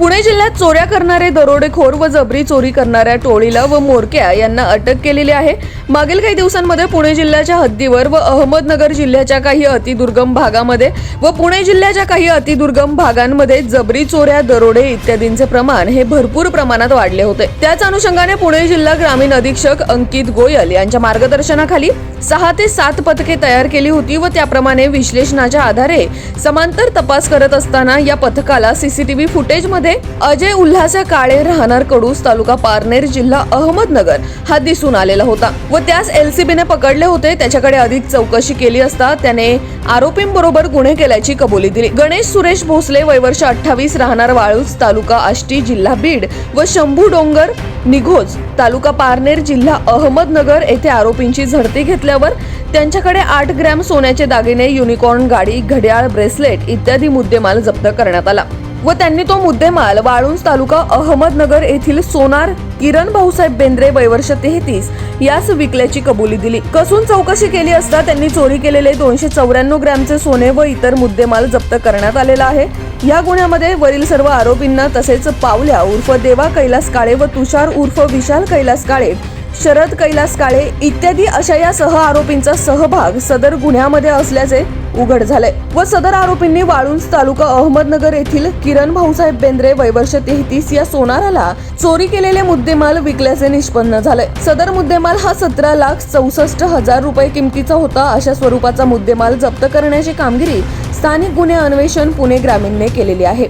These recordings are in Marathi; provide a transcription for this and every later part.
पुणे जिल्ह्यात चोऱ्या करणारे दरोडेखोर व जबरी चोरी करणाऱ्या टोळीला व मोरक्या यांना अटक केलेली आहे. मागील काही दिवसांमध्ये पुणे जिल्ह्याच्या हद्दीवर व अहमदनगर जिल्ह्याच्या काही अतिदुर्गम भागामध्ये व पुणे जिल्ह्याच्या काही अतिदुर्गम भागांमध्ये जबरी चोऱ्या दरोडे इत्यादींचे प्रमाण हे भरपूर प्रमाणात वाढले होते. त्याच अनुषंगाने पुणे जिल्हा ग्रामीण अधीक्षक अंकित गोयल यांच्या मार्गदर्शनाखाली सहा ते सात पथके तयार केली होती व त्याप्रमाणे विश्लेषणाच्या आधारे समांतर तपास करत असताना या पथकाला सीसीटीव्ही फुटेजमध्ये अजय उल्हास काळे राहणार कडूस तालुका पारनेर जिल्हा अहमदनगर हा दिसून आलेला होता व त्यास एलसीबीने पकडले होते. त्याच्याकडे अधिक चौकशी केली असता त्याने आरोपींबरोबर गुन्हे केल्याची कबुली दिली. गणेश सुरेश भोसले वयवर्ष अठ्ठावीस राहणार वाळूज तालुका आष्टी जिल्हा बीड व शंभू डोंगर निघोज तालुका पारनेर जिल्हा अहमदनगर येथे आरोपींची झडती घेतली घेतल्यावर त्यांच्याकडे आठ ग्रॅम सोन्याचे दागिने युनिकॉर्न गाडी घड्याळ ब्रेसलेट इत्यादी मुद्देमाल जप्त करण्यात आला व त्यांनी तो मुद्देमाल वाळुंज तालुका अहमदनगर येथील सोनार किरण भाऊसाहेब बेंद्रे वयवर्ष तेहतीस यास विकल्याची कबुली दिली. कसून चौकशी केली असता त्यांनी चोरी केलेले दोनशे चौऱ्याण्णव ग्रॅमचे सोने व इतर मुद्देमाल जप्त करण्यात आलेला आहे. या गुन्ह्यामध्ये वरील सर्व आरोपींना तसेच पावल्या उर्फ देवा कैलास काळे व तुषार उर्फ विशाल कैलास काळे शरद कैलास काळे इत्यादी अशा या सह आरोपींचा सहभाग सदर गुन्ह्यामध्ये असल्याचे उघड झाले व सदर आरोपींनी वाळुंज तालुका अहमदनगर येथील किरण भाऊसाहेब बेंद्रे वैवर्ष तेहतीस या सोनाराला चोरी केलेले मुद्देमाल विकल्याचे निष्पन्न झाले सदर मुद्देमाल हा सतरा लाख चौसष्ट हजार रुपये किमतीचा होता अशा स्वरूपाचा मुद्देमाल जप्त करण्याची कामगिरी स्थानिक गुन्हे अन्वेषण पुणे ग्रामीणने केलेली आहे.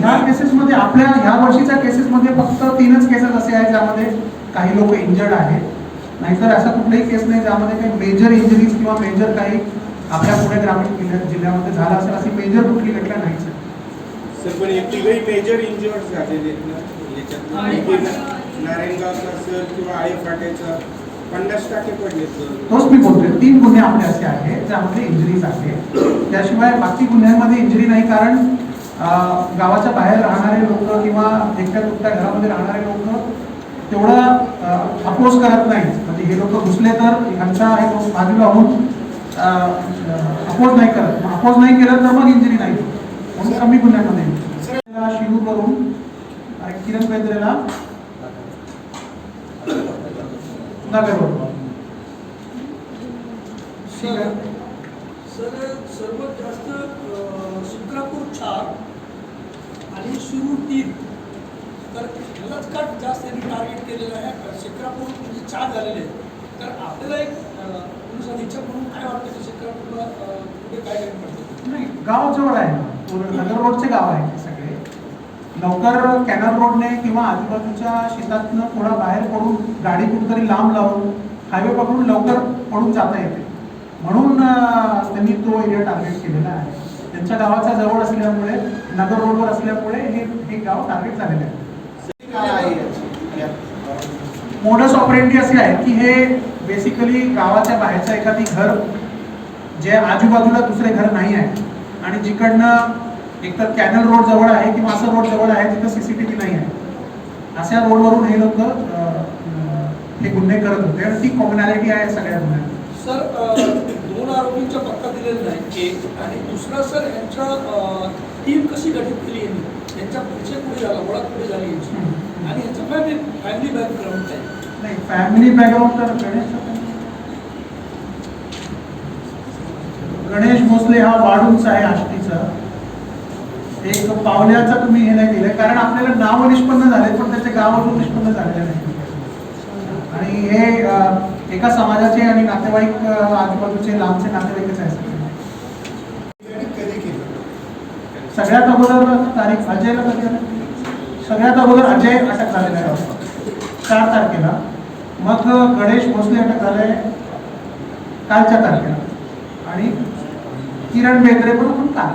ह्या केसेसमध्ये आपल्या ह्या वर्षीच्या केसेसमध्ये फक्त तीनच केसेस असे आहेत ज्यामध्ये काही लोक इंजर्ड आहेत. नाहीतर असा कुठलाही केस नाही ज्यामध्ये काही मेजर इंजरीज किंवा मेजर काही आपल्या पुणे ग्रामीण जिल्ह्यात जिल्ह्यामध्ये झाला असेल अशी मेजर कुठली घटना नाहीच आहे. सर पण एक तिघही मेजर इंजुअर्ड झालेले नारायणगावचा सर किंवा आई फाट्याचा पन्नास टक्के पडले सर. तोच मी बोलतोय. तीन गुन्हे आपले असे आहेत ज्यामध्ये इंजरीज आहे त्याशिवाय बाकी गुन्ह्यांमध्ये इंजरी नाही कारण गावाच्या बाहेर राहणारे लोक किंवा एकट्या तुकट्या घरामध्ये राहणारे लोक तेवढं अपोज करत नाही म्हणजे हे लोक घुसले तर ह्यांच्या हे बाजूला होऊन अपोज नाही करत. अपोज नाही केलं तर मग इंजरी नाही म्हणून कमी गुन्ह्यामध्ये शिरूर वरून आणि किरण बेंद्रेला नगर सर सर्वात जास्त अ, चार आणि शिरूर तीन. तर ह्यालाच जास्त त्यांनी टार्गेट केलेलं आहे. शिक्रापूर म्हणजे चार झालेले आहेत. तर आपल्याला एक अ, पोलीस अधीक्षक म्हणून काय वाटतं की शिक्रापूरला कुठे काय काय पडतं नाही गाव जवळ आहे. नगर रोडचे गाव आहे सगळे. लवकर कॅनल रोडने किंवा आजूबाजूच्या शेतातनं थोडा बाहेर पडून गाडी कुठेतरी लांब लावून हायवे पकडून लवकर पडून जाता येते. म्हणून त्यांनी तो एरिया टार्गेट केलेला आहे. त्यांच्या गावाच्या जवळ असल्यामुळे नगर रोडवर असल्यामुळे हे हे गाव टार्गेट झालेलं आहे. मोडस ऑपरेंडी असे आहे की हे बेसिकली गावाच्या बाहेरचं एखादी घर जे आजूबाजूला दुसरे घर नाही आहे. आणि जिकडनं एकतर कॅनल रोड जवळ आहे किंवा असं रोड जवळ आहे तिथं सीसीटीव्ही नाही आहे. अशा रोडवरून हे लोक हे गुन्हे करत होते. आणि ती कॉमनॅलिटी आहे सगळ्या गुन्ह्यात दिलेला नाही एक आणि दुसरा सर यांच्या टीम कशी गठीत केली यांनी? यांचा परिचय पुढे झाला? ओळख पुढे झाली यांची? आणि यांचा फॅमिली फॅमिली बॅकग्राऊंड काय? नाही फॅमिली बॅकग्राऊंड तर गणेश गणेश भोसले हा वाढूंचा आहे आष्टीचा. एक पावल्याचा तुम्ही हे नाही दिलंय कारण आपल्याला नाव निष्पन्न झाले पण त्याचे गाव अजून निष्पन्न झालेले नाही. आणि हे एका समाजाचे आणि नातेवाईक आजूबाजूचे लांबचे नातेवाईकच आहे सगळे. आणि कधी केलं सगळ्यात अगोदर तारीख अजयला कधी सगळ्यात अगोदर अजय अटक झालेला आहे. चार तारखेला. मग गणेश भोसले अटक झाले कालच्या तारखेला. आणि किरण बेंद्रे पण पण काल